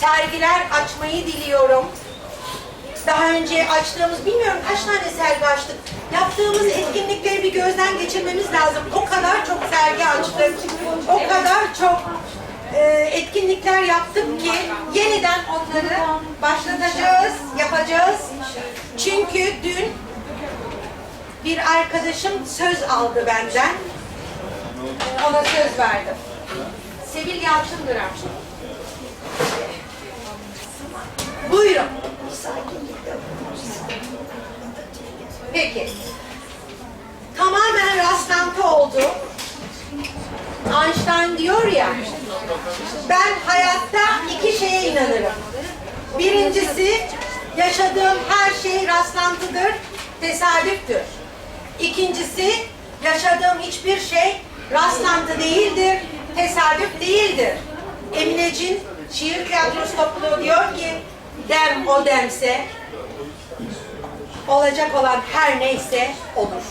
sergiler açmayı diliyorum. Daha önce açtığımız, bilmiyorum kaç tane sergi açtık. Yaptığımız etkinlikleri bir gözden geçirmemiz lazım. O kadar çok sergi açtık. O kadar çok e, etkinlikler yaptık ki yeniden onları başlatacağız, yapacağız. Çünkü dün bir arkadaşım söz aldı benden. Ona söz verdim. Sevil Yalçın Duran. Peki. Tamamen rastlantı oldu. Einstein diyor ya, ben hayatta iki şeye inanırım. Birincisi, yaşadığım her şey rastlantıdır, tesadüftür. İkincisi, yaşadığım hiçbir şey rastlantı değildir, tesadüf değildir. Eminecin şiir tiyatrosu topluluğu diyor ki, dem o demse, olacak olan her neyse olur.